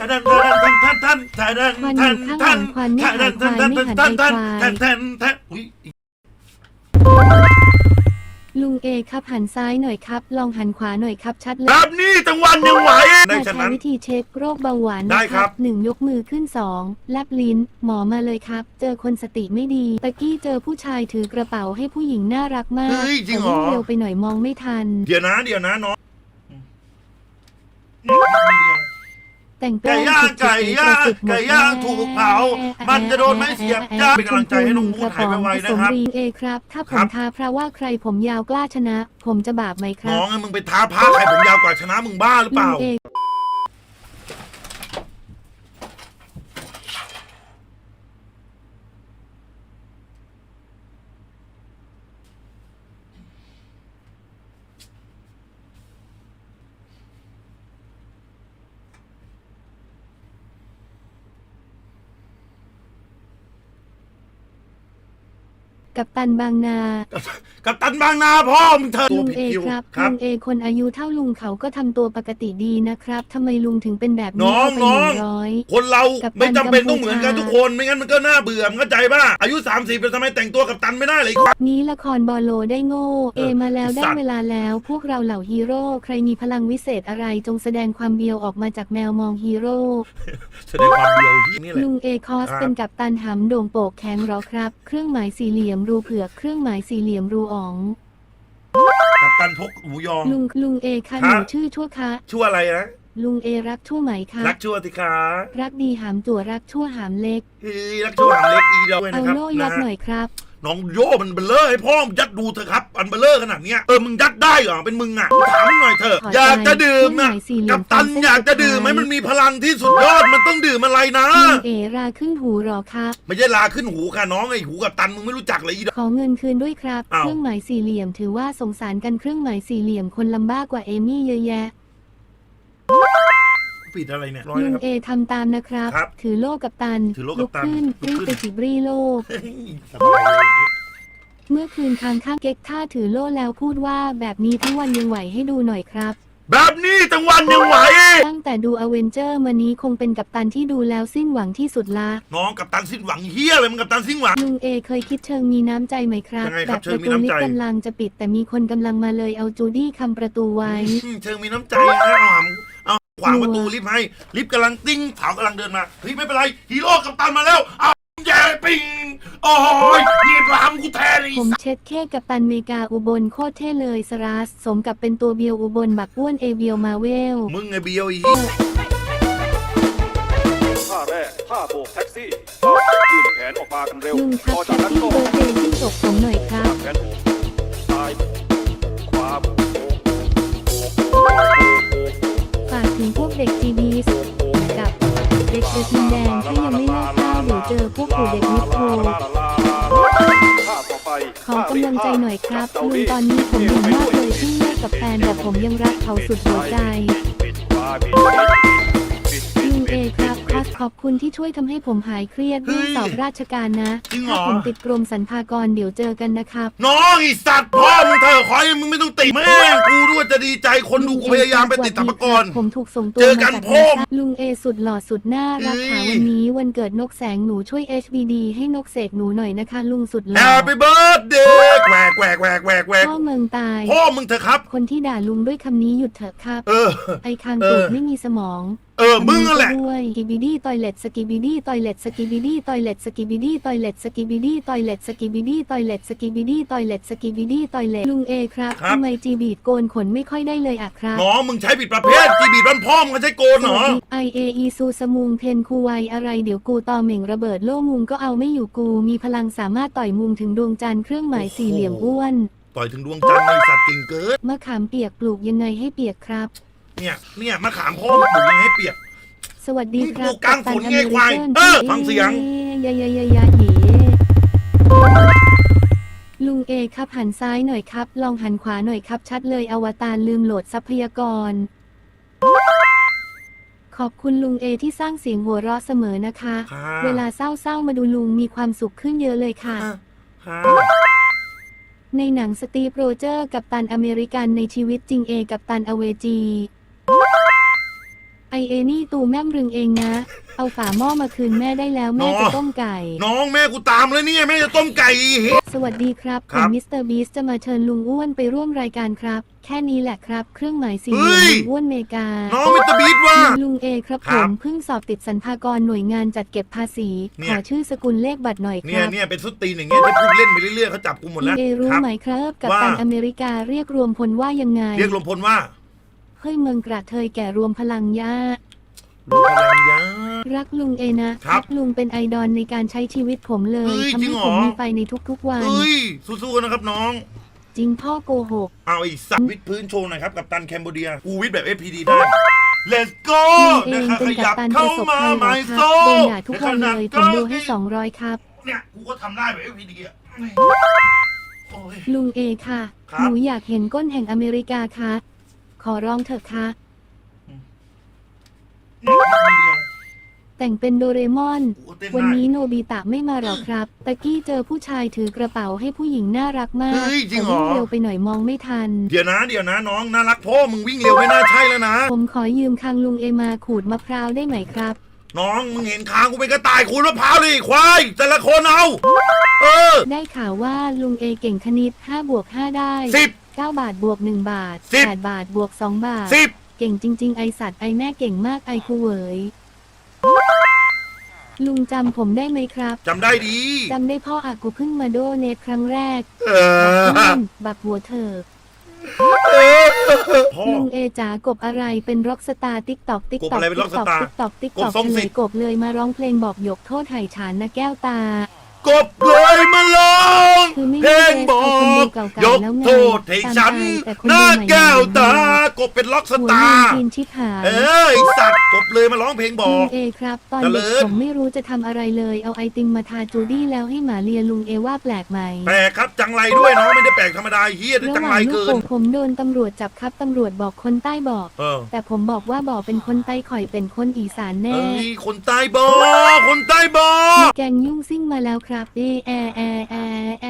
ท่านท่านท่านท่านท่านท่านท่านท่านท่านท่านท่านท่านท่านท่านท่านท่านท่านอุ้ยลุงเอครับหันซ้ายหน่อยครับลองหันขวาหน่อยครับชัดเลแบยบนี้จังหวันยังไหวได้มาฉะใช้นั้นวิธีเช็คโรคเบาหวานได้นะคครัรับบหนึ่งยกมือขึ้นสองแลบลิ้นหมอมาเลยครับเจอคนสติไม่ดีตะกี้เจอผู้ชายถือกระเป๋าให้ผู้หญิงน่ารักมากเฮ้ยจริงเหรอแต่วิ่งเร็วไปหน่อยมองไม่ทันเดี๋ยวนะเดี๋ยวนะน้องแต่งตัไก่วย่างผิดไก่ผิดย่า งกระตุหมดไก่ย่างถูกเผา มันจะโดนไม้เสียบจ้าเป็นกำลังใจให้น้องมูดหายไวๆนะครับสมรีเอครับ ถ้าผครัมบท้าพระว่าใครผมยาวกล้าชนะ ผมจะบาปไหมครัน้บองมึงไปท้าพระใครผมยาวกว่าชนะมึงบ้าหรือเปลุล่า กับตันบางนากับตันบางนาพ่อมึงเธอตัวลุงผิดเอคิวครับครัลุบงเอคนอายุเท่าลุงเขาก็ทำตัวปกติดีนะครับทำไมลุงถึงเป็นแบบน้นี้องเข้าไปน้หองนึ่งร้อยคนเรากัปตันไม่จำเป็นกัมพูชาต้องเหมือนกันทุกคนไม่งั้นมันก็น่าเบื่อมึงเข้าใจป่ะอายุ 30เป็นทำไมแต่งตัวกับตันไม่ได้เลยนี้ละครบอโลได้โง่เอเออมาแล้วไอ้ได้สัตว์เวลาแล้ว พวกเราเหล่าฮีโร่ใครมีพลังวิเศษอะไรจงแสดงความเบียวออกมาจากแมวมองฮีโร่แสดงความเดียวที่นี่แหละลุงเอคอสครับเป็นกับตันหำโด่งโปกแข็งหรอครับ เครื่องหมายสี่เหลี่ยมรูเผือกเครื่องหมายสี่เหลี่ยมรูอ๋องกับตันพกหมูยอง ลุงลุงเอคะคหรันูชื่อชั่วคะชั่วอะไรนะ ลุงเอรักชั่วไหมคะรักชั่วสิคะรักดีหามจั่วรักชั่วหามเล็กเฮ้ยรักชั่วหางเล็กอีเดียวด้วยเอานะครับโล่ยัดนะหน่อยครับ น้องโยมันเบลเลอร์ให้พ่อมึงยัดดูเถอะครับอันเบลเลอร์ขนาดเนี้ยเออมึงยัดได้เหรอเป็นมึงอะถามมึงหน่อยเถอะขออยากจะดื่มเครื่นะองหมายสี่เหลี่ยมกับตันตามเส้นอยากจะดื่มไหมสุดท้ายมันมีพลังที่สุดยอดมันต้องดื่มอะไรนะลุงเอราขึ้นหูหรอครับ ไม่ใช่ลาขึ้นหูค่ะน้องไอ้หูกับตันมึงไม่รู้จักเลยอีดอก ขอเงินคืนด้วยครับ อ้าว เครื่องหมายสี่เหลี่ยมถือว่าสงสารกันเครื่องหมายสี่เหลี่ยมคนลำบากกว่าเอมี่เยอะแยะ ผิดอะไรเนี่ยร้อยลุนะงครับ เอทำตามนะครับ ครับถือโล่กับตันถือโล่กัปตันลุกขึ้นลุกรีบขึ้น ไปจิบรีโลกเฮ้ยสบายเลยอย่างงี้เมื่อคืนค้างข้างเก๊กท่าถือโล่แล้วพูดว่าแบบนี้ทั้งวันยังไหวให้ดูหน่อยครับ แบบนี้จังหวันยังไหว ตั้งแต่ดูอเวนเจอร์มานี้คงเป็นกัปตันที่ดูแล้วสิ้นหวังที่สุดละ น้องกับตันสิ้นหวังเฮียอะไรมึงกับตันสิ้นหวัง ลุงเอเคยคิดเชิงมีน้ำใจไหมครับ ยังไงคแบรับบเชิปงระมีตูน้ำลิฟใจ ต์กำลังจะปิดแต่มีคนกำลังมาเลยเอาจูดี้คำประตูไว้ อืมเชิงมีน้ำใจนะเอาหำเอา ขวางประตูลิฟต์ให้ลิฟต์กำลังติ้งถาวกำลังเดินมาเฮ้ยไม่เป็นไรฮีโร่กับตันมาแล้วเอาแย่ปิงโอ้ยนี่พามกูแทนไอ้ผมเช็ดแค่กับตันเมกาอุบลโคตรเท่เลยสรัสสมกับเป็นตัวเบียวอุบลบักอ้วนเอเบียวมาเวล มึงไงเบียวอีท่าแรกท่าโบกแท็กซี่ยื่นแขนออกมากันเร็ว ลุงครับต่อแท็จากกนั้นซี่ก็เบอร์เดย์ที่จบผมหน่อยครับ แขนโบกซ้ายขวาโบกฝ กกระทิงแดงถ้ายังไม่เลิกข้าวเดี๋ยวเจอพวกผู้เด็กนิโครท่าต่อไปขอกำลังใจหน่อยครับลุงตอนนี้ผมหึงมากเลยที่เลิกกับแฟนแต่ผมยังรักเขาสุดหัวใจปิดขวาปิดปิดปิดปิดลุงเอปิดครับคอส ขอบคุณที่ช่วยทำให้ผมหายเครียดเรื่องสอบราชการนะจริงเหรถ้าอผมติดกรมสรรพากรเดี๋ยวเจอกันนะครับ น้องไอีสัตว์พ่อมึงเธอะขอให้มึงไม่ต้องติดแม่งกูด้วยจะดีใจคนดูกูพยายามไปติดสัมภากร ผมถูกส่งตัวเจอกันมาจากพ่อนาซาลุงเอสุดหล่อสุดน่ารักค่ะเอ้ย วันนี้วันเกิดนกแสงหนูช่วย HBD ให้นกเสกหนูหน่อยนะคะ ลุงสุดหล่อ Happy birthday แหวกแหวกแหวกแหวกแหวกพ่อเมืองตาย พ่อมึงเถอะครับ คนที่ด่าลุงด้วยคำนี้หยุดเถอะครับ เออ ไอคางเออตูดไม่มีสมอง เออมึงนั่นแหละด้วยสกิบิดี้ตอยเล็ตสกิบิดี้ตอยเล็ตสกิบิดี้ตอยเล็ตสกิบิดี้ตอยเล็ตสกิบิดี้ตอยเล็ตสกิบิดี้ตอยเล็ตสกิบิดี้ตอยเล็ตสกิบิดี้ตอยเล็ตลุงเอครับครับทำไมจีบีดโกนขนไม่ค่อยได้เลยอะครับน้องมึงใช้ผิดประเภทจีบีบ้านพ่อมึงใช้โกนเหรอไอเออีซูสมุงเพนคูไวอะไรเดี๋ยวกูตอเหม่งระเบิดโล่มุงก็เอาไม่อยู่กูมีพลังสามารถต่อยมุงถึงดวงจันทร์เครื่องหมายสี่เหลี่ยมอ้วนต่อยถึงดวงจันทร์ในสัตว์เก่งเกินมะขามเปียกปลูกยังไงให้เปียกครับ เนี่ย เนี่ยมะขามพ่อมึงปลูกยังให้เปียก สวัสดีครัปลูบกกลางฝนไงควายเออฟังเสียง ยายายายาหีลุงเอครับหันซ้ายหน่อยครับ ลองหันขวาหน่อยครับ ชัดเลยอวตารลืมโหลดทรัพยากร ขอบคุณลุงเอที่สร้างเสียงหัวเราะเสมอนะคะ ค่ะ เวลาเศร้าๆมาดูลุงมีความสุขขึ้นเยอะเลยค่ะค่ะในหนังสตีฟโรเจอร์กับตันอเมริกันในชีวิตจริงเอกับตันอเวจี ไอเอนี่ตูแม่มรึงเองนะ เอาฝาหม้อมาคืนแม่ได้แล้วแม่จะต้มไก่ น้องแม่กูตามแล้วเนี่ยแม่จะต้มไก่อีเฮ้สวัสดีครับคผรัมบมิสเตอร์บีสจะมาเชิญลุงอ้วนไปร่วมรายการครับ แค่นี้แหละครับ เครื่องหมายสี่เหเฮ้ลี่ยมยลุงอ้วนเมกา น้องมิสเตอร์บีทว่า ลุงเอครับคผรับมเพิ่งสอบติดสรรพากรหน่วยงานจัดเก็บภาษี เนี่ขย อชื่อสกุลเลขบัตรหน่อยคเนี่ยรับเนี่ยเป็นสุดตีนอย่างเงี้ยที่พูดเล่นไปเรื่อยๆเขาจับกูหมดลุแล้วงเอรู้ครับ ไหมครับ กับว่าตันอเมริกาเรียกรวมพลว่ายังไง เรียกลมพลว่า เฮ้ยเมืองกระเทยแก่รวมพลังยาลุงพลังยา รักลุงเอนะครับลุงเป็นไอดอลในการใช้ชีวิตผมเลยเฮ้ยทำจริให้งเหรอผมมีไฟในทุกๆวัน เฮ้ย สู้ๆกันนะครับน้อง จริงพ่อโกหก เอาไอ้สัตว์วิดพื้นโชว์หน่อยครับกับตันแคมโบเดียกูวิดแบบ FPD ได้ Let's go ลุงเอนะงครับเป็นขกัยับบตันปเข้าระสบมาภัยเหรไมอคโซรับโดนด่าทุกวันเลยผมดูให้สอง200ครับ เนี่ย กูก็ทำได้แบบ FPD อะโอ้ย ลุงเอค่ะ ครับ หนูอยากเห็นก้นแห่งอเมริกาค่ะ ขอร้องเถอะค่ะเนี่ยนิดเดียวแต่งเป็นโดเรมอนกูก็เต้นวันได้นี้โนบิตะไม่มาหรอกครับ ตะกี้เจอผู้ชายถือกระเป๋าให้ผู้หญิงน่ารักมากเฮ้ยจริงเหรอแต่วิ่งเร็วไปหน่อยมองไม่ทัน เดี๋ยวนะ เดี๋ยวนะน้องน่ารักพ่อมึงวิ่งเร็วไม่น่าใช่แล้วนะ ผมขอยืมคางลุงเอมาขูดมะพร้าวได้ไหมครับ น้องมึงเห็นคางกูเป็นกระต่ายขูดมะพร้าวดิควายแต่ละคนเอา เออได้ข่าวว่าลุงเอเก่งคณิต5บวก5ได้ สิบ 9 บาทบวก 1 บาท สิบ 8 บาทบวก 2 บาท สิบเก่งจริง ๆ ไอสัตว์ไอแม่เก่งมากไอคูเหวยลุงจำผมได้ไหมครับจำได้ดี จำได้พ่ออากูเพิ่งมาโดเนทครั้งแรกเอบักอเพื่อนบักหัวเถิกพ่อ ลุงเอจ๋ากบอะไรเป็นร็อกสตาร์ติ๊กตอกติ๊กกบตอกอะไรเป็น rockstar ติ๊กตอกติ๊กกตบอกทรงเลสิยทธิ์ กบเลยมาร้องเพลงบอกยกโทษไถ่ฉานนะแก้วตา กบเลยมาลองคือไม่เพลงบอเอาคนดูกเก่าๆยกแล้วไงโทษให้ฉันตามไปแต่คนหน้าดูใหม่แก้วตาใหม่กบเป็นล็อกสหัวตาเงินร์จีนชิบหายเออไอสัตว์กบเลยมาร้องเพลงบลุองกเอครับ ตอนเจริเด็กญผมไม่รู้จะทำอะไรเลย เอาไอติมมาทาจูดี้แล้วให้หมาเลียลุงเอว่าแปลกไหม แปลกครับจังไรด้วยน้องไม่ได้แปลกธรรมดาเฮียแต่ระจังหไรว่างลูกเกินโป่งผมโดนตำรวจจับครับตำรวจบอกคนใต้บอกเออแต่ผมบอกว่าบอกเป็นคนใต้ข่อยเป็นคนอีสานแน่เอ้ยคนใต้บอคนใต้บอมีแกงยุ่งซิ่งมาแล้วครับเอแอแอแอแอแอ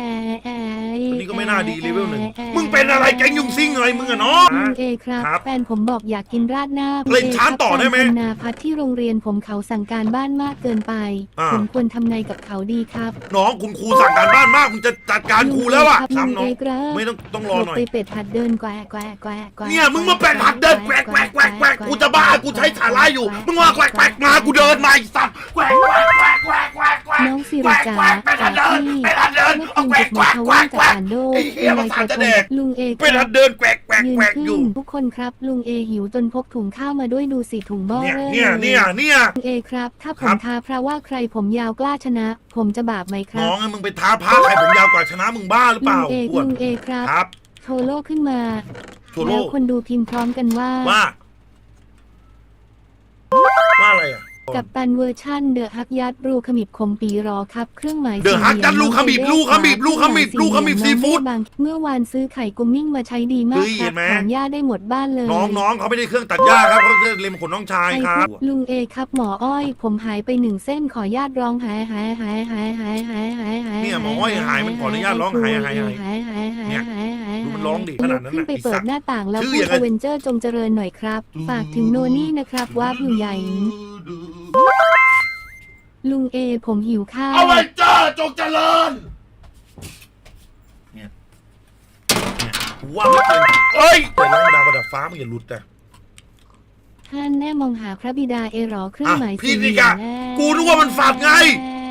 อันนี้ก็ไม่น่าดีเลเวลหนึ่งมึงเป็นอะไรแก๊งยุงซิ่งอะไรมึงอะน้องลุงเอครับครับแฟนผมบอกอยากกินราดหน้าเล่นช้าต่อได้ไหมคุณเครับการทำนาพัดที่โรงเรียนผมเขาสั่งการบ้านมากเกินไป อ่า ผมควรทำไงกับเขาดีครับน้องคุณครูสั่งการบ้านมากมึงจะจัดการครูแล้วอะลุงซ้ำน้องเอครับไม่ต้องต้องรอหน่อยลบไปเป็ดหัดเดินแกวะแกวะแกวะแกวะเนี่ยมึงมาแปลกผักเดินแกวกแกวกแกวกแกวกกูจะบ้ากูใช้สาระอยู่ มึงมาแกวกแกวกมากูเดินมาไอ้สัตว์แกวกแกวกแกวกแกวกแกวกแกวกน้องสิแกวริกจ๋าแกวกเป็นหัดเดินที่เป็นหัดเดินไม่เอาเก่งแกวจุกดแกมาวกทแกวว่ากแกวกจากอ่านโดไอ้เหี้ยภาษาจะแดก ลุงเอเป็นหัดเดินแกวกแกวกยืนแกวกขึ้อยู่นทุกคนครับ ลุงเอหิวจนพกถุงข้าวมาด้วยดูสิถุงบ้อเนี่ยเลยเนี่ย เนี่ย เนี่ย ลุงเอครับ ถ้าผครัมบท้าพระว่าใครผมยาวกล้าชนะ ผมจะบาปไหมครัน้บองอะมึงไปท้าพระใครผมยาวกว่าชนะมึงบ้าหรือเปลุล่างเออ้วนลุงเอครับ ครับโชว์โลกขึ้นมาโชว์โลแล้วกคนดูพิมพ์พร้อมกันว่า ว่า ว่าอะไรอะ กับตันเวอร์ชั่นเดอะฮักยัดรูขมิบคมปีรอครับ เครื่องหมายเดอะฮักยัดรูขมิบรูขมิบรูขมิบรูขมิบซีฟู้ดบางเมื่อวานซื้อไข่กุ้งมิ่งมาใช้ดีมาเฮ้กยครัเห็บนไหม ถอนหญ้าได้หมดบ้านเลยน้องน้องเขาไม่ได้เครื่องตัดหญ้าครับเขาเล็มขนน้องชายไอ้ครับ พวกลุงเอครับหมออ้อย ผมหายไปหนึ่งเส้นขอญาตร้องหายหายหายหายหายหายหายหายเนี่ยหมออ้อยหายมันขออนุญาตร้องหายหายหายหายหายหายเนี่ยหายหายดูมันร้องดิขนาดนั้นน่ะขึ้นไปเปิไอ้สัดตว์หน้าต่างแล้วชื่อพูอดย่างนั้อน เวนเจอร์จงเจริญหน่อยครับ ฝากถึงโนนี่นะครับว่าอยู่ใหญ่ลุงเอผมหิวข้าวเอาไว้เจ้าจงเจริญเนี่ยเนี่ยกูว่าไม่เป็นเอ้ยแต่ร้องดาวประดับฟ้ามึงอย่าหลุดแต่ท่านแน่มองหาพระบิดาเอหรอเครื่องอะหมายพี่สี่เหนี่ลี่ยกะมแน่กูนึกว่ามันฝาดไง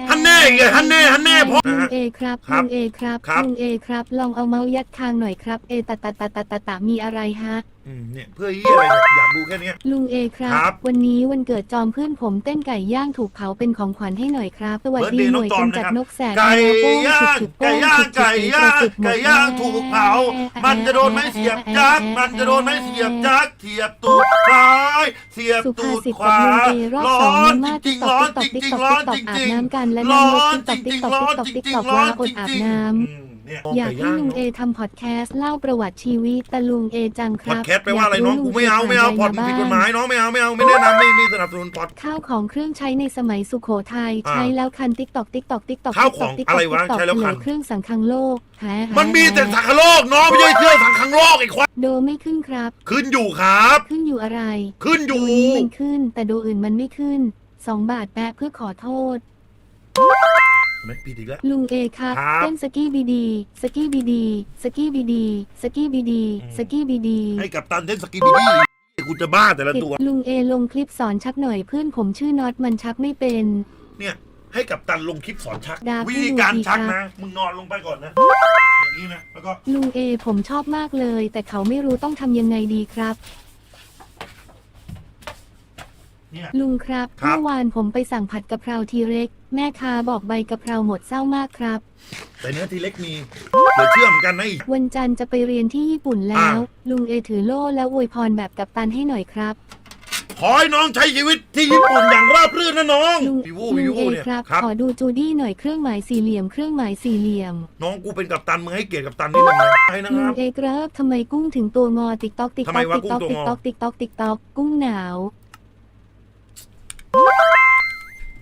ฮันแน่ไงฮันแน่ฮันแน่เพราะลุนะงฮะ เอครับครัลุบงเอครับครับ ลุงเอครับ ลองเอาเมาส์ยัดคางหน่อยครับ เอตะตะตะตะตะตะมีอะไรฮะ อืมเนี่ยเพื่อเยี่ยอะไรเนี่ยอยากดูแค่เนี้ย ลุงเอครับครับ วันนี้วันเกิดจอมเพื่อนผมเต้นไก่ย่างถูกเผาเป็นของขวัญให้หน่อยครับสวัสดี Birthday หน่วยน้องจอมกำจัดนะครับนกแสกไก่โป้งย่างฉุดๆโป้ไก่งย่างฉุดๆไก่ย่างกระจุดหมดไก่ย่างถูกเผาแอะมันจะโดนไม้เสียบจัก มันจะโดนไม้เสียบจักเสียบตูดซ้าย เสียบสุตูภาดษิตขกับวาลุงเอรอบร้สองอนมาจริติ๊กงตๆอกร้อนติ๊กจตอกริงติ๊กๆตร้ออกนติ๊กจตอกริงอาบๆน้ำกันและร้อนน้ำจติ๊กตอกริติ๊งกตอกๆร้ติ๊อกนตอกจติ๊กตอกริงๆร้อนจริงๆว่าอดอาบน้อืม เนี่ยอยากไก่ให้ย่างลุงเอเนาะทำพอดแคสต์เล่าประวัติชีวิตแต่ลุงเอจังคพอรัดบแคสต์ไปว่าอะไรยน้องลุกูไม่เอาไม่เอาพอดผ่นผิดกฎหบ้มายน้องไม่เอาไม่เอาไม่แนะนำไม่ไม่สนับสนุนพอด ข้าวของเครื่องใช้ในสมัยสุโขทัยอ่าใช้แล้วคันติ๊กตอกติ๊กตอกติ๊กตอกข้าวของอะไรวะใช้แล้วคัน เครื่องสังคังโลกหาหามันมีแต่สังคโลกน้องไม่ใช่เชื่อสังคังโลกไอ้ควายโดไม่ขึ้นครับ ขึ้นอยู่ครับ ขึ้นอยู่อะไร ขึ้นอโดยู่ นี้มันขึ้น แต่โดอื่นมันไม่ขึ้น สองบาทแปะเพื่อขอโทษ ไม่ผิดอีกแล้ว ลุงเอครับครับเต้นสกี้บีดี สกี้บีดี สกี้บีดี สกี้บีดี อืม สกี้บีดีให้กับตันเทนสกีบิดี้กูจะบ้าแต่ละตัว ลุงเอลงคลิปสอนชักหน่อยเพื่อนผมชื่อน็อตมันชักไม่เป็น เนี่ย ให้กับตันลงคลิปสอนชัก ดาบวิธีการให้ดูดีชักครับนะ มึงนอนลงไปก่อนนะ อย่างนี้นะ แล้วก็ ลุงเอผมชอบมากเลย แต่เขาไม่รู้ต้องทำยังไงดีครับ เนี่ย ลุงครับครับ เมื่อวานผมไปสั่งผัดกะเพราทีเร็ก แม่ค้าบอกใบกะเพราหมดเศร้ามากครับ แต่เนื้อทีเล็กมีเดี๋ยวเชื่อเหมือนกันนะอีก วันจันทร์จะไปเรียนที่ญี่ปุ่นแล้ว อ่าลุงเอถือโล่แล้วอวยพรแบบกับตันให้หน่อยครับ ขอให้น้องใช้ชีวิตที่ญี่ปุ่นอย่างราบรื่นนะน้องลุงวิวูลุวิงวูเอเนี่ยครับ ครับ ขอดูจูดี้หน่อยเครื่องหมายสี่เหลี่ยมเครื่องหมายสี่เหลี่ยม น้องกูเป็นกัปตันมึงให้เกียรติกัปตันนิดนึงนะไปนะคลุงรับ เอครับทำไมกุ้งถึงตัวงอติ๊กตอกติ๊กทำตไมอกวะติ๊กตอกกุ้งตัวติ๊กงอตอกติ๊กตอกติ๊กตอกกุ้งหนาว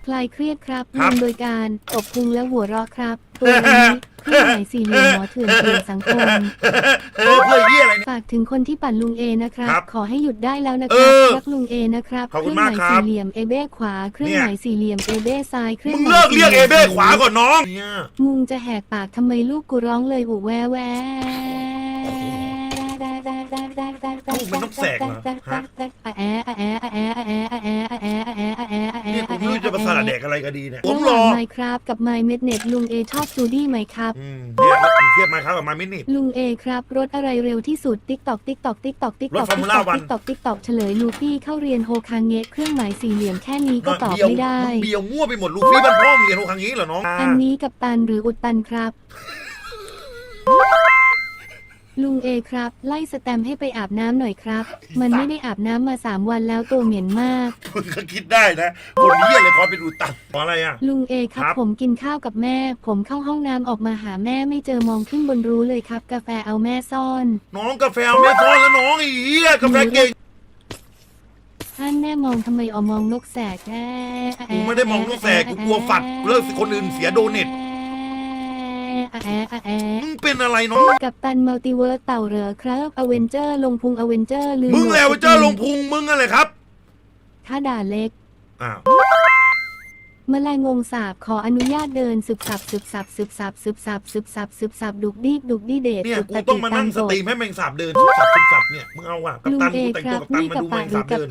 คลายเครียดครับครัลุบงโดยการตบพุงแล้วหัวเราะครับตัวนี้เครื่องหมายสี่เหลี่ยมหมอเถื่อนเถื่อนสังคม เออเพื่อเยี่ยอะไรเนี่ย ฝากถึงคนที่ปั่นลุงเอนะครับ ครับขอให้หยุดได้แล้วนะคเอรับอรักลุงเอนะครับขอบเคคุรื่ณหมากมายครับสี่เหลี่ยมเอเบ้ขวาเครื่องเนี่ย หมายสี่เหลี่ยมเอเบ้ซ้ายเครื่องมึงหมายเลิกเรียกเอสี่หเบ้ลี่ยมขวาก่อนน้องเนี่ย มุงจะแหกปากทำไมลูกกูร้องเลยอุแวแว ลูกมันต้องแสกเหรอะเนี่ยผมไม่รู้จะประสาทเด็กอะไรก็ดีเนี่ยผมรอไมครับกับไมเม็ดเน็ตลุงเอชอบสตูดี้ไหมครับเนี่ยครับเทียบไมครับกับไมเม็ดเน็ตลุงเอครับรถอะไรเร็วที่สุดติ๊กตอกติ๊กตอกติ๊กตอกติ๊กตอกติ๊กตอกติ๊กตอกติ๊กตอกเฉลยลูฟี่เข้าเรียนโฮคังเงะเครื่องหมายสี่เหลี่ยมแค่นี้ก็ตอบไม่ได้เบียวมั่วไปหมดลูฟี่มันพ่อเรียนโฮคังเงะเหรอน้องอันนี้กับตันหรืออุดตันครับ ลุงเอครับ ไล่สแตมป์ให้ไปอาบน้ำหน่อยครับ มันไม่ได้อาบน้ำมาสามวันแล้วตัวเหม็นมากมึงก็คิดได้นะคนนี้อะไรคอยไปดูตังเพราะอะไรอะ ลุงเอครับครับผมกินข้าวกับแม่ ผมเข้าห้องน้ำออกมาหาแม่ไม่เจอมองขึ้นบนรู้เลยครับ กาแฟเอาแม่ซ่อนน้องกาแฟเอาไม่ซ้อนแล้วน้องไอ้เหี้ยกาแฟเก่งท่านแม่มองทำไมออมองนกแสกแอะกูไม่ได้มองนกแสกกูกลัวฝัดเลิกคนอื่นเสียโดเน็ตแอะแอะแอะแอะมึงเป็นอะไรน้อง กับตันมัลติเวิร์สเต่าเหรอครับอเวนเจอร์ลงพุงอเวนเจอร์ลืมมึงโหดแล้วสเจ้ากินลงพุงมึงอะไรครับ ถ้าด่าเล็ก อ้าวแมลงวงสาบขออนุญาตเดินสืบสับสืบสับสืบสับสืบสับสืบสับสืบสับดุกดิกดุกดิเดชเนี่ยสุดกูตะต้อกิงดมาตานั่มงสกฎตรีมให้แมงสาบเดินสุบสับสุบสับเนี่ยมึงเอาว่ะกัปลุงตันเอกูแต่งคตัวรับกัปตันนี่มากับดูแมปะงหรือสาบกัปเดิน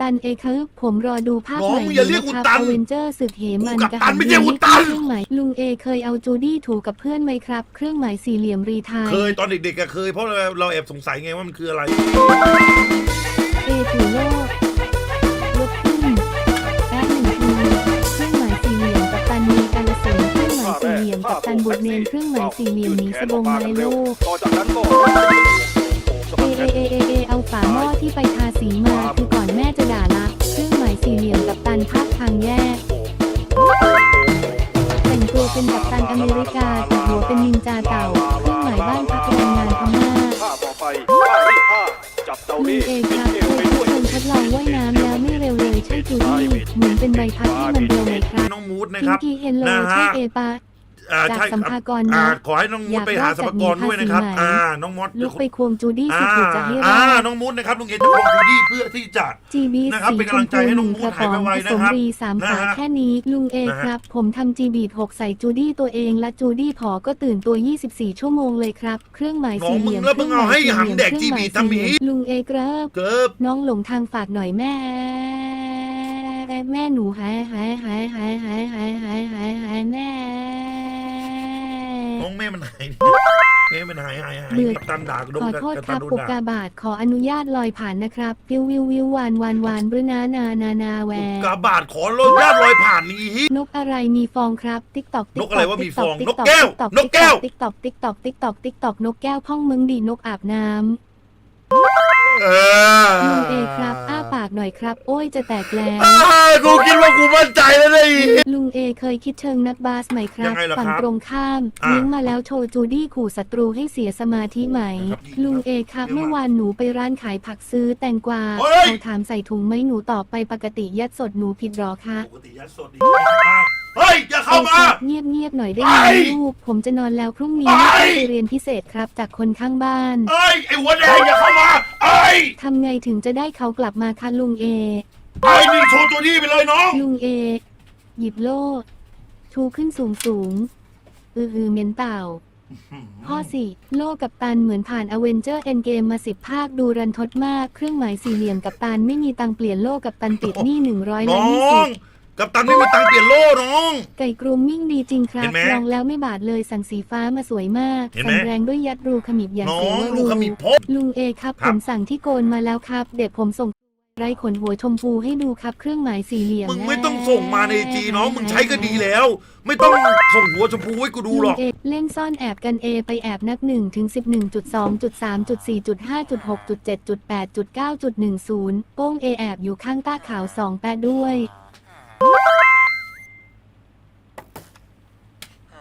ตันเอครับผมรอดูภาคน้ใหองม่มึงอย่าเรียกนะอุครับตันอเวนเจอร์สึกเหมันกูกัปกระตัหันนไม่ใช่อุตันเครื่องหมายลุงเอเคยเอาจูดี้ถูกกับเพื่อนไหมครับ เครื่องหมายสี่เหลี่ยมรีไทายเคยตอนเด็กๆก็เคยเพราะเราเราแอบสงสัยไงว่ามันคืออะไรเอถือโลก กับตันบุตรเนนเครื่องหมายสี่เหลี่ยมหนีสบงไม้ลกต่อจากนั้นก็เอเอเอเอเอเอาฝาหม้อที่ไปทาสีมาคือก่อนแม่จะด่าละเครื่องหมายสี่เหลี่ยมกับตันภาคทางแยกแต่งตัวเป็นกัปตันอเมริกาแต่หัวเป็นนินจาเต่า เครื่องหมายบ้านพักแรงงานพม่าท่าต่อไปท่าที่ห้าจับเอครับเอเอวไปทุกวยคนทดลองว่ายน้ำแล้วไม่เร็วเลยใช่จูดี้เหมุนเป็นใบพัดที่มันเร็วไหมครับน้องมูดนะพิคงรับกี้เฮลโลใช่เอปะ อ่าจากใช่สัมครับภากรอ่านะ ขอให้น้องมูดอยากไปหารอดสัมจากภากรด้วยนะครับหนีภาษีไหม อ่า น้องมอสลุกไปควงจูดี้อ่าสุดๆจะให้รอ่าอดน้องมูดนะครับลุงเอจะควงจูดี้เพื่อที่จะ จีบีนะครับสีเป็นชกำลัมงใจพูให้หน้องนึ่งมูกดระป๋องหายไวผๆสมนะครับรีสามนะฝาฮะแค่นี้ลุงเอนะฮะ ครับ ผมทำจีบีดหกใส่จูดี้ตัวเองและจูดี้พอก็ตื่นตัว 24 ชั่วโมงเลยครับ เครื่องหมายน้องสี่เหมึลี่งยมแล้วมึงเอาให้หำแดกเคจีรื่องหบีมายทำหมีสี่เหลี่ยมลุงเอครับ เกิบ น้องหลงทางฝากหน่อยแม่ แม่หนูหายหายหายหายหายหายหายหายหายแม่น้องแม่มันหายแม่มันหายหายหายเบื่อ กัปตันด่าโดนขอโทษกัปคตัรันบโดนปุกด่ากาบาทขออนุญาตลอยผ่านนะครับ วิววิววิววานวานวานบรนานานานาแวกาบาทขอรถญาติลอยผ่านนี่ฮินกอะไรมีฟองครับ ติ๊กตอกนกอะไรว่ามีฟองนกแก้วนกแก้ว ติ๊กตอกติ๊กตอกติ๊กตอกติ๊กตอกนกแก้วพ่องมึงดีนกอาบน้ เออลุงเอครับ อ้าปากหน่อยครับ โอ้ยจะแตกแล้วเอ้ยกูคิดว่ากูมั่นใจแล้วเลยลุงเอเคยคิดเชิงนักบาสไหมครัยับงไงล่ะครับฝั่งตรงข้ามอะเลี้ยงมาแล้วโชว์จูดี้ขู่ศัตรูให้เสียสมาธิไหม ครับดีลุงเอครับเลี้ยงมาเมื่อวานหนูไปร้านขายผักซื้อแตงกวาเฮ้ย เขาถามใส่ถุงไหมหนูตอบไปปกติยัดสดหนูผิดหรอคะปกติยัดสดดีเฮ้ย อย่าเข้ามา เงียบเงียบๆหน่อยได้ไหมไปลูกผมจะนอนแล้วพรุ่งนี้ไปไปเรียนพิเศษครับจากคนข้างบ้าน เอ้ย ไอ้หัวแดงอย่าเข้ามาเอ้ยทำไงถึงจะได้เขากลับมาคะลุงเอ ไอ้นี่โชว์ตัวนี้ไปเลยน้อง ลุงเอ หยิบโล่ชูขึ้นสูงสูงอืออือเหม็นเต่าข้อสี่โลกกับตันเหมือนผ่านอเวนเจอร์เอ็นเกมมาสิบภาคดูรันทดมาก เครื่องหมายสี่เหลี่ยมกับตันไม่มีตังค์เปลี่ยนโลกกับตันติดหนี้หนึ่งร้อยน้ละอยี่สิงบ กับตันไม่มีตังค์เปลี่ยนโล่น้อง ไก่กรูมมิ่งดีจริงครัเห็บนไหมลองแล้วไม่บาดเลยสั่งสีฟ้ามาสวยมากเห็นไหม สั่งแรงด้วยยัดรูขมิบอย่างน้อเสียงว่าลูรูกขมิบพบ ลุงเอครับครัผบ มสั่งที่โกนมาแล้วครับ เด็กผมส่งไรขนหัวชมพูให้ดูครับ เครื่องหมายสี่เหลี่ยมมึงไม่ต้องส่งมาในจีน้องมึงใช้ก็ดีแล้ว ไม่ต้องส่งหัวชมพูให้กูดูหรอก ลุงเอเล่นซ่อนแอบกันเอไปแอบนับหนึ่งถึงสิบหนึ่งจุดสองจุดสามจุดสี่จุดห้าจุดหกจุดเจ็ดจุดแปดจุดเก้าจุดหนึ่งศูนย์โป้งเอแอบอยู่ข้างต้าขาวสองแปดด้วย Woo!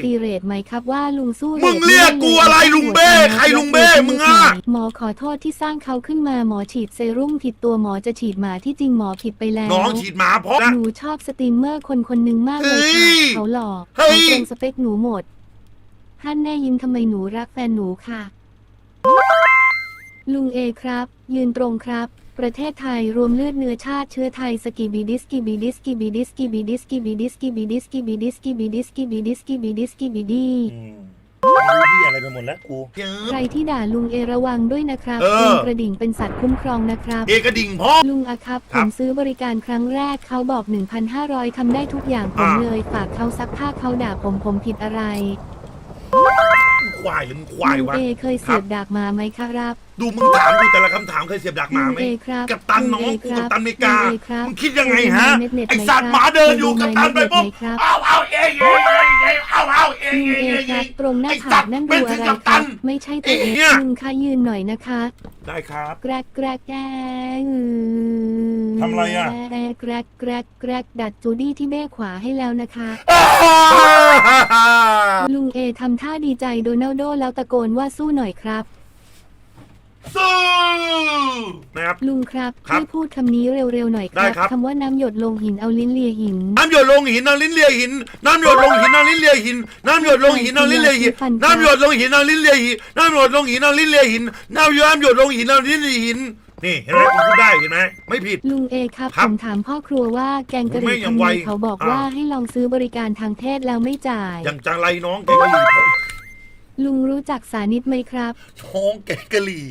งตีเรทไหมครับว่าลุงสู้มึงทเรียกกูอะไรลุงเบ้ใครลุงเบ้มึงอะหมอขอโทษที่สร้างเขาขึ้นมาหมอฉีดเซรุ่มผิดตัวหมอจะฉีดหมาที่จริงหมอผิดไปแล้วน้องฉีดหมาเพราะนะหนูชอบสตรีมเมอร์คนคนหนึ่งมากเลยเฮ้ค่ะยเขาหล่อเฮ้ยเขาตรงสเปคหนูหมดท่านแน่ยิ้มทำไมหนูรักแฟนหนูค่ะ ลุงเอครับ ยืนตรงครับ ประเทศไทยรวมเลือดเนื้อชาติเชื้อไทยสกีบีดิสกีบีดิสกีบีดิสกีบีดิสกีบีดิสกีบีดิสกีบีดิสกีบีดิสกีบีดิสกีบีดิสกีบีดีอืมรู้ที่อะไรไปหมดแล้วกูใครที่ด่าลุงเอระวังด้วยนะครับลุงกระดิ่งเป็นสัตว์คุ้มครองนะครับเอกระดิ่งพ่อลุงอะครับผรับมซื้อบริการครั้งแรกเขาบอก 1,500ทำได้ทุกอย่างผมเลยฝากเขาซักผ้าเขาด่าผมผมผิดอะไร ควายหรือมึงควายลุงวะ เอเคยเสียบดากหมาไหมครับ ดูมึงถามกูแต่ละคำถามเคยเสียบดักหมาไหมลุงเอครับกับตันน้องลุกูเอคกัรับบตันอเมริกาลุงเอครับมึงคิดยังไงฮะเคยดูไอหมสัตว์หคมารับเดินอยู่กับตันไปเคยดูปุ๊บหมครับเอาเอา เองเองเองเองเอาเอาเองลุงเองเอเองคเอรับตรงหน้าผากนั่นดูอะไรครับไม่ใช่ตัวเอไอ้เนี่ยลุงคะยืนหน่อยนะคะ ได้ครับ แกรกแกรกแกทำอะไรอะ แกรกแกรกแกรกแกรกดัดจูดี้ที่เบ้ขวาให้แล้วนะคะ ลุงเอทำท่าดีใจโดนัลโดแล้วตะโกนว่าสู้หน่อยครับ สู้นะครับ ลุงครับครับช่วยพูดคำนี้เร็วๆหน่อยคได้รับครับ คำว่าน้ำหยดลงหินเอาลิ้นเลียหิน น้ำหยดลงหินเอาลิ้นเลียหินน้ำหยดลงหินเอาลิ้นเลียหินน้ำหยดลงหินเอาลิ้นเลียหินน้ำหยดลงหินเอาลิ้นเลียหินน้ำหยดลงหินเอาลิ้นเลียหินน้ำหยดน้ำหยดลงหินเอาลิ้นเลียหินนี่เห็นไหมกูพูดได้เห็นไหมไม่ผิด ลุงเอครับครัผบมถามพ่อครัวว่าแกงกะหไม่รี่ยังทำไวไมเขาบอกอ่า ว่าให้ลองซื้อบริการทางเพศแล้วไม่จ่าย อย่างจังไรน้องแกงกะหรี่ผม ลุงรู้จักสานิดไหมครับ น้องแกงกะหรี่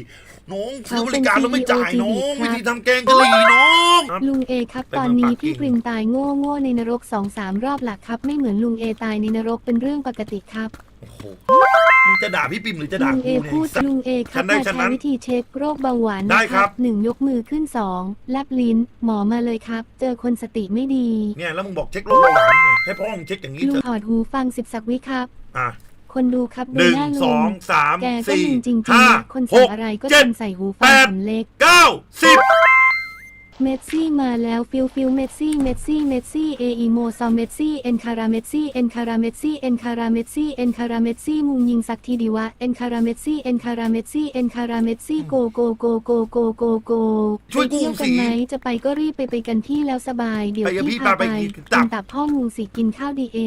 น้องซื้อบริเขาเป็นการแล้วไม่จ่าย CEO น้องครับวิธีทำแกงกะหรี่น้อง ลุงเอครับเป็นตอนคนนี้ปากพี่เก่งปริมตายโง่โง่ในนรกสองสามรอบหลักครับ ไม่เหมือนลุงเอตายในนรกเป็นเรื่องปกติครับโอ้โหมึงจะด่าพี่ปิ่มหรือจะด่าลุงเอกูเนี่ยพูดไอ้สัตว์ลุงเอครัฉับนได้มาฉันใช้นั้นวิธีเช็คโรคเบาหวานได้นะคครัรับบหนึ่งยกมือขึ้นสองแลบลิ้น หมอมาเลยครับ เจอคนสติไม่ดี เนี่ยแล้วมึงบอกเช็คโรคเบาหวานเนี่ยให้พ่อมึงเช็คอย่างนี้ลุเถงอะถอดหูฟังสิบสักวิครับ อะ คนดูครับหดูนึ่งหน้าสลุองงสามแกก็สี่มึงจริงๆห้านะคนหสั่งกอะไรก็เจ็ด ทำใส่หูฟัแปงดผมเล็ก เก้าสิบ เมสซี่มาแล้วฟิลฟิลเมสซี่เมสซี่เมสซี่เออีโมซอมเมสซี่เอ็นคาราเมสซี่เอ็นคาราเมสซี่เอ็นคาราเมสซี่เอ็นคาราเมสซี่มุงยิงสักทีดีวะเอ็นคาราเมสซี่เอ็นคาราเมสซี่เอ็นคาราเมสซี่โกโกโกโกโกโกโกช่วยไปเที่ยวกูสิกันไหมจะไปก็รีบไปไปกันพี่แล้วสบายเดี๋ยวไปกับพี่พี่พาพาไปไปกินกิตับนตับพ่องูสิกินข้าวดีเอ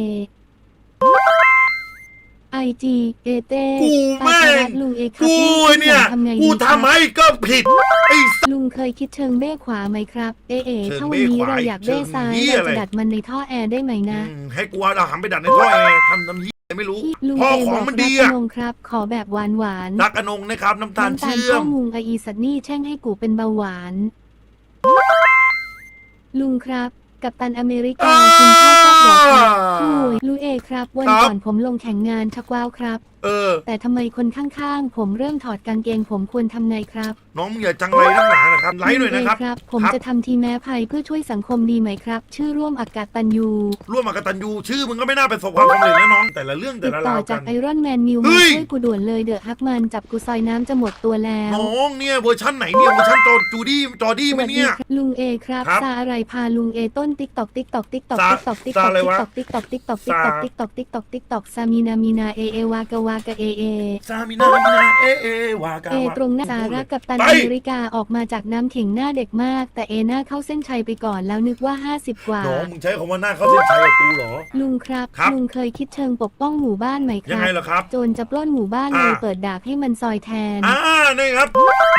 ไอจีเอเต้กูตาแม่สารังตลุงเอครับกูแม่เนี่ย ทำไงกูดีครับทำให้ก็ผิดไอ้สัส ลุงเคยคิดเชิงเบ้ขวาไหมครับ เอะเอะเชิงถ้าวันนี้เบ้ขวาเราอยากเบ้ซ้ายเชิงเหี้ยเราอะไร จะดัดมันในท่อแอร์ได้ไหมนะอืมให้กูเอาหำไปดัดในท่อแอร์ทำน้ำยี่ไม่รู้ พี่ลุงพอเอขบองอกมันรัดีกอะนงครับ ขอแบบหวานหวานๆ รักอนงนะครับน้ำตาลน้ำตาลเชื่อข้าม มุงไออีสัตว์นี่แช่งให้กูเป็นเบาหวาน ลุงครับ กับตันอเมริกากินข้าวแซ่บเหรอครับคุยลุงเอครับ วันก่อนผมลงแข่งงานชักว้าวครับเออ แต่ทำไมคนข้างๆ ผมเริ่มถอดกางเกงผมควรทำไงครับน้องมึงอย่าจังไรนักหนานะครับไลฟ์หน่อยนะครับลุงเอครับ ผมครับ จะทำทีแม้ภัยเพื่อช่วยสังคมดีไหมครับ ชื่อร่วมอากาศตันยูร่วมมากตันยูชื่อมึงก็ไม่น่าเป็นประสบความสำเร็จแล้วน้อง แต่ละเรื่องแต่ติดละต่อราวจากักน ไอรอนแมนนิวเฮ้มาย ช่วยกูด่วนเลยเดอะฮักมันจับกูซอยน้ำจะหมดตัวแล้วน้องเนี่ยเวอร์ชันไหนเนี่ยเวอร์ชันจอจูดี้จอดี้ไหมเนี่ยลุงเอครับครับซาอะไรพาลุงเอต้นติ๊กตอกติ๊กตอกติ๊กตอกซาติ๊กตอกติ๊กตซาอกอะไรติ๊กวะตอกติ๊กตอกติ๊กตอกติ๊กตอกติ๊กตอกติ๊กตอกติ๊กตอกซามีนามีนาเอเอวากาวากาเอเอซามินามินาเอเอวากาเอวา ตรงหน้าสาระกับตันไป อเมริกาออกมาจากน้ำถิงหน้าเด็กมาก แต่เอหน้าเข้าเส้นชัยไปก่อนแล้วนึกว่า 50 กว่า น้องมึงใช้คำว่าหน้าเข้าเส้นชัยกับกูเหรอ ลุงครับ ครับ ลุงเคยคิดเชิงปกป้องหมู่บ้านไหมคยังรับ ไงล่ะครับ โจรจะปล้นหมู่บ้านอ่า เลยเปิดดาบให้มันซอยแทน อ่านี่ครับ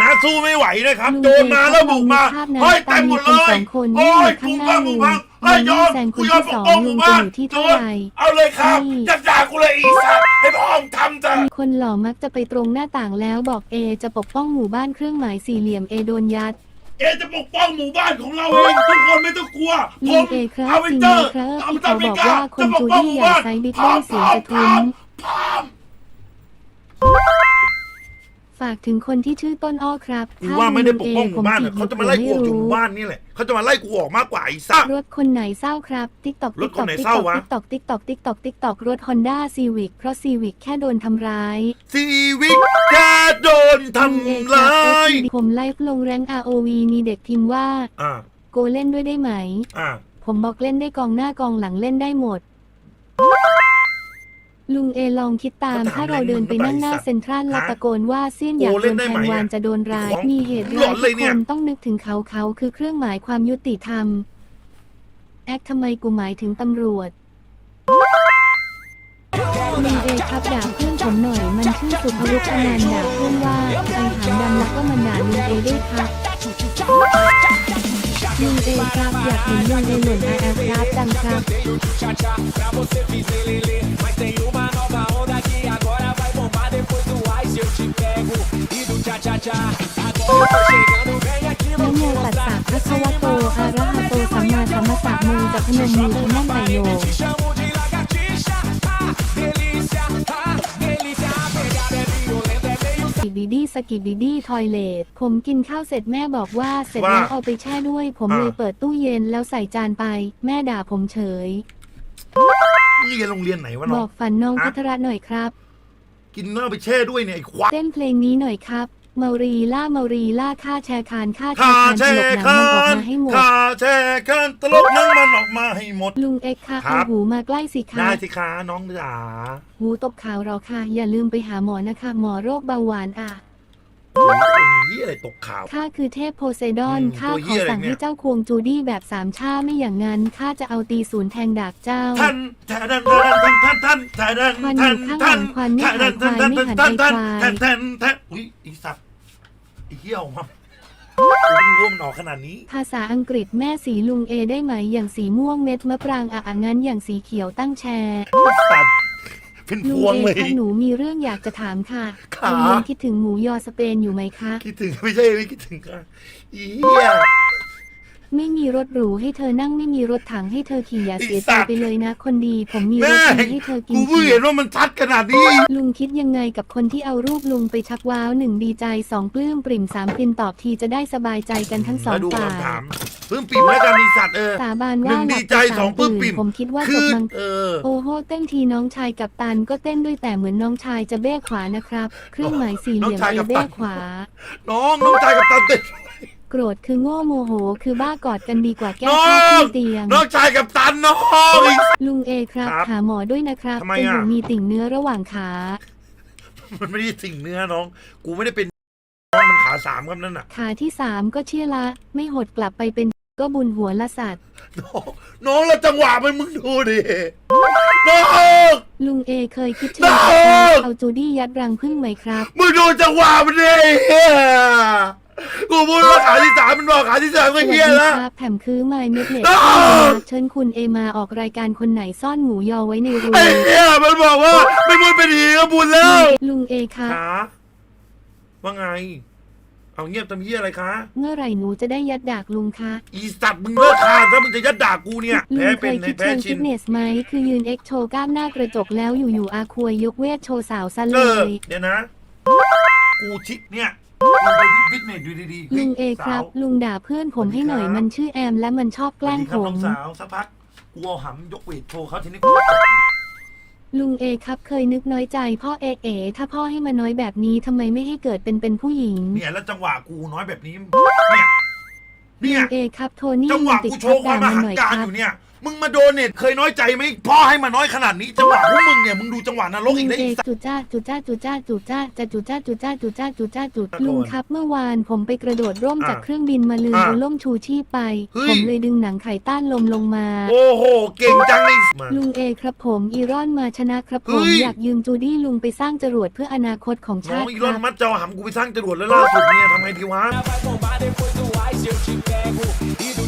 น้าสู้ไม่ไหวนะครับลุงโดนมาแล้วบุกมาภาพนั้นเฮ้ยเต็มหมดเลตามมีคนสยองคนโอ้ยวิ่กูงพังอยู่กูข้างหน้าพังเฮ้ยยอมแซงคนกูยอมที่ปสกองป้องหลุมู่งบ้านจะอยู่ที่โดเท่านไหร่เอาเลยครับนี่จะด่ากูเลยอีสัตว์ให้พ่อมึงทำจ้ะคนหล่อมักจะไปตรงหน้าต่างแล้วบอกเอจะปกป้องหมู่บ้านเครื่องหมายสี่เหลี่ยมเอโดนยัดเอจะปกป้องหมู่บ้านของเราเองทุกคนไม่ต้องกลัวผลุมงเอครับเอาไปจริงเจไหมอครับเอาที่ไปเขาบอกว่าคนจะปจูกป้องดี้หมู่อยากบ้านใช้บิ๊กเบิ้มเสียงจะทุ้มพาม ฝากถึงคนที่ชื่อต้นอ้อครับกูถ้ว่าไม่ได้ลุปกป้องหมู่บ้านจีอะบเขาจะมาไล่กูออกจากหมู่บ้านนี่แหละเขาจะมาไล่กูออกมากกว่าไอ้สัตว์รถคนไหนเศร้าครับติ๊กตอกรถคนไหนเศร้าวะติ๊กตอกติ๊กตอกติ๊กตอกติ๊กตอกรถฮอนด้าซีวิกเพราะซีวิกแค่โดนทำร้ายชีวิตจะโดนทำร้ายผมไลฟ์ลงแรง ROV มีเด็กพิมพ์ว่าอ่าโกเล่นด้วยได้ไหมอ่าผมบอกเล่นได้กองหน้ากองหลังเล่นได้หมด ลุงเอลองคิดตามเขาถามถ้าเราเดินไปนั่งหน้าอะไรมึงเซ็นทรัลฮะแล้วตะโกนว่าเสี้ยนอยากโอ้โดเล่นนได้แทไหมงวานอะจะโดนร้ายของมีเหตุหลร้าอยนเลยทุกเนี่คยนต้องนึกถึงเขาเขาคือเครื่องหมายความยุติธรรม แอคทำไมกูหมายถึงตำรวจลุงเอครับด่าเพื่อนผมหน่อย มันชื่อสุภวุฒิอนันต์ด่าเพื่อนว่าไอหางดำแล้วก็มันด่าลุงเอด้วยครับลุงเอ ครับอยากเห็นลุงเอหล่นอาอาครับจังครับนะโมตัสสะพระคะวะโตอะระหะโตสัมมาสัมพุทธัสสะโมจะพนมมือที่นั่นไอโย สกิบิดี้สกิบิดี้ทอยเลทผมกินข้าวเสร็จแม่บอกว่าเสร็จแล้วว่าเอาไปแช่ด้วย ผมอ่าเลยเปิดตู้เย็นแล้วใส่จานไป แม่ด่าผมเฉยมึงเรียนโรงเรียนไหนวะบน้ออง กฝันน้องฮะพัทรหน่อยครับ กินเหล้าไปแช่ด้วยเนี่ยไอ้ควาย เต้นเพลงนี้หน่อยครับ เมารีล่าเมารีล่าค่าแชร์คานค่าแชขาร์คานตแช่ลกหนังคัมันออกนมาให้หมดขาแช่คันตลกนั่งมันออกมาให้หมด ลุงเอ็กซ์ค่ะครัเอาบหูมาใกล้สิคะได้สิคะน้องจ๋าหูตบขาวเราค่ะ อย่าลืมไปหาหมอนะคะ หมอโรคเบาหวานอะโอ้ยคนนี้อะไรตกข่าวข้าคือเทพโพไซดอนอืมข้าตัวขเหี้อยอะไรสั่งเนี่ยให้เจ้าควงจูดี้แบบสามชาไม่อย่างนั้นข้าจะเอาตีศูนย์แทงดากเจ้า ท่านท่านท่านท่านท่านท่านท่านท่านควันอยู่ข้างหลังควันไม่ท่านหายท่านควายท่านไม่หันท่านไปท่านควายท่านท่านท่านอุ้ยไอีสัตว์ ไอ้เหี้ยออกมากูไม่รู้ว่ามันออกขนาดนี้ ภาษาอังกฤษแม่สีลุงเอได้ไหมอย่างสีม่วงเม็ดมะปรางอะอะงั้นอย่างสีเขียวตั้งแชร์ไอ้สัตว์เป็นพลุงวงเอเลย คะหนูมีเรื่องอยากจะถามค่ะขาลุงยังคิดถึงหมูยอสเปนอยู่ไหมคะ คิดถึงไม่ใช่ไม่คิดถึงค่ะอีเหี้ย ไม่มีรถหรูให้เธอนั่งไม่มีรถถังให้เธอขี่อย่าไอ้เสียสัใจตว์ไปเลยนะ คนดีผมมีรแม่ถดีให้เธอกินกูเพิ่งขี่เห็นว่ามันชัดขนาดนี้ ลุงคิดยังไงกับคนที่เอารูปลุงไปชักว้าวหนึ่งดีใจสองปลื้มปริ่มสามปินตอบทีจะได้สบายใจกันทั้งสองแล้วดูฝ่ายคำถามเพิ่งปิ่มแล้วกันไอีสัตว์เออสาบานหว่านึ่งหลัดีบใจไปสองปลื้มปิ่มผมคิดว่าจคืบอมังเออโอ้โหเต้นทีน้องชายกับตันก็เต้นด้วยแต่เหมือนน้องชายจะเบ้ขวานะครับ เครื่องหมายสี่เหลี่ยมน้องชายเอกับตันเบ้ขวา น้องน้องชายกับตันเต้น โกรธคือโง่โมโห คือบ้ากอดกันดีกว่าแก้น้อผ้าที่งเตียง น้องชายกับตันน้องอีก ลุงเอครับครับหาหมอด้วยนะครับทำไมเป็นอะหนูมีติ่งเนื้อระหว่างขา มันไม่ได้สิ่งเนื้อน้อง กูไม่ได้เป็นน้องมันขาสามครับนั่นน่ะขาที่สามก็เชี่ยละ ไม่หดกลับไปเป็นก็บุญหัวละสัตว์ น้องน้องแล้วจังหวะมันมึงดูดิน้อง ลุงเอเคยคิดเชิงน้อง เอาจูดี้ยัดรังพึ่งไหมครับ มึงดูจังหวะมันดิเหี้ย กูพูดว่าขาที่สามมันบอกขาที่สามสก็วัสเฮีดียแล้วครับแผมคือไมเม็ดเล็ดอ้าว เชิญคุณเอมาออกรายการคนไหนซ่อนหมูยอไว้ในรูไอ้เฮียมันบอกว่าไม่พูดเป็นหีก็บุญแล้วลุงเอครับขาว่าไง เอาเงียบทำเฮียอะไรคะเมื่อไหร่หนูจะได้ยัดดากลุงคะอีสัตว์มึงเลิกขาถ้ามึงจะยัดด่ากูเนี่ยลุแพ้งเคเป็นยในคิดแพ้เชิงชิฟิน ตเนสไหมคือยืนเอ็กโชว์กล้ามหน้ากระจกแล้วอยู่ๆอาควยยกเวทโชว์สาวซะเอเลอย เดี๋ยวนะ กูชิดเนี่ย กูไปฟิตเนสดูดีๆฮ้ลุยงเอครับสาวลุงด่าเพื่อนผมให้หน่อยสวัสดีครับ มันชื่อแอมและมันชอบแกล้งสวัสดีครับผมน้องสาวสักพักกูเอาหำยกเวทโชว์เขาทีนี้กูก็ตบลุงเอครับเคยนึกน้อยใจ พ่อเอเอถ้าพ่อให้มาน้อยแบบนี้ทำไมไม่ให้เกิดเป็นเป็นผู้หญิง เนี่ยแล้วจังหวะกูน้อยแบบนี้เนี่ย เนี่ยลุงเอครับโทนี่จังหวะติดกูโชทับว์ควาด่ามมมันหัหน่อยการครับอยู่เนี่ย มึงมาโดนเนี่ยเคยน้อยใจไหมพ่อให้มาน้อยขนาดนี้จังหวะพวกมึงเนี่ยมึงดูจังหวะนรลุกงอีกได้เออีกสักจุจ้าจุจ้าจุจ้าจุจ้าจะจุจ้าจุจ้าจุจ้าจุจ้าจุตะโกนลุงครับ เมื่อวานผมไปกระโดดร่มอะจากเครื่องบินมาลืมอะเอาล่มชูชีพไปเฮ้ยผมเลยดึงหนังไข่ต้านลมลงมา โอ้โหเก่งจังเลยมาลุงเอครับผมอีรอนมาชนะครับผมเฮ้ยอยากยืมจูดี้ลุงไปสร้างจรวดเพื่ออนาคตของน้อชางติอีครอนรับมัดเจ้าหำกูไปสร้างจรวดแล้วล่าสุดเนี่ยทำไงดีวะ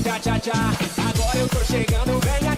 tchá tchá tchá. Agora eu tô chegando, vem